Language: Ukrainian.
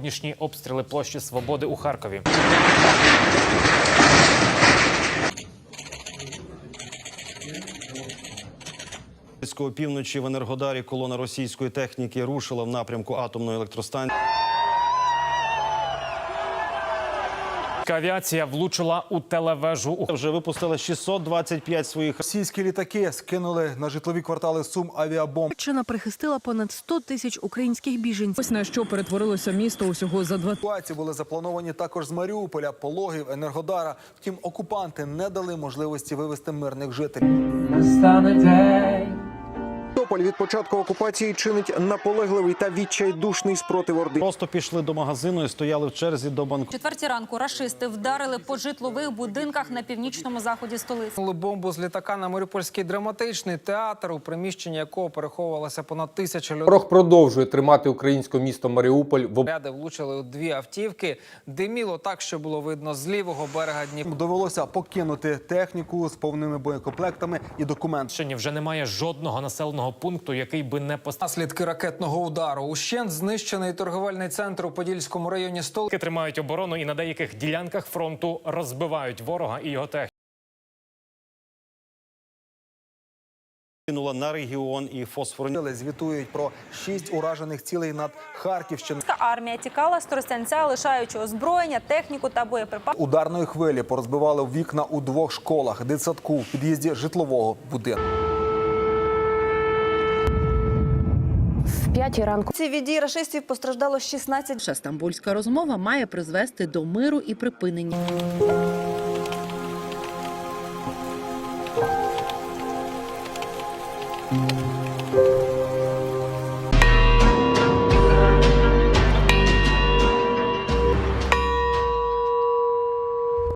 сьогоднішні обстріли площі Свободи у Харкові. Півночі в Енергодарі колона російської техніки рушила в напрямку атомної електростанції. Авіація влучила у телевежу Вже випустила 625 своїх Російські літаки скинули на житлові квартали Сум авіабомб. Туреччина прихистила понад 100 тисяч українських біженців. Ось на що перетворилося місто усього за два Евакуації були заплановані також з Маріуполя, Пологів, Енергодара. Втім, окупанти не дали можливості вивезти мирних жителів. Тополь від початку окупації чинить наполегливий та відчайдушний спротив Орди. просто пішли до магазину і стояли в черзі до банку. Четверті ранку рашисти вдарили по житлових будинках на північному заході столиці. Бомбу з літака на Маріупольський драматичний театр, у приміщенні якого переховувалося понад тисяча людей. Ворог продовжує тримати українське місто Маріуполь в Ряди влучили у дві автівки. Диміло так, що було видно з лівого берега Дніпра. Довелося покинути техніку з повними боєкомплектами і документами. Сьогодні вже немає жодного населеного пункту, який би не постав. Наслідки ракетного удару. Ущент знищений торговельний центр у Подільському районі столиці. Тримають оборону і на деяких ділянках фронту розбивають ворога і його техніку. Кинула на регіон і фосфорні. Звітують про шість уражених цілей над Харківщиною. Армія тікала з Тростянця, лишаючи озброєння, техніку та боєприпаси. Ударної хвилі порозбивали вікна у двох школах, дитсадку, в під'їзді житлового будинку. П'ятій ранку Ці від дій рашистів постраждало 16 Перша стамбульська розмова має призвести до миру і припинення.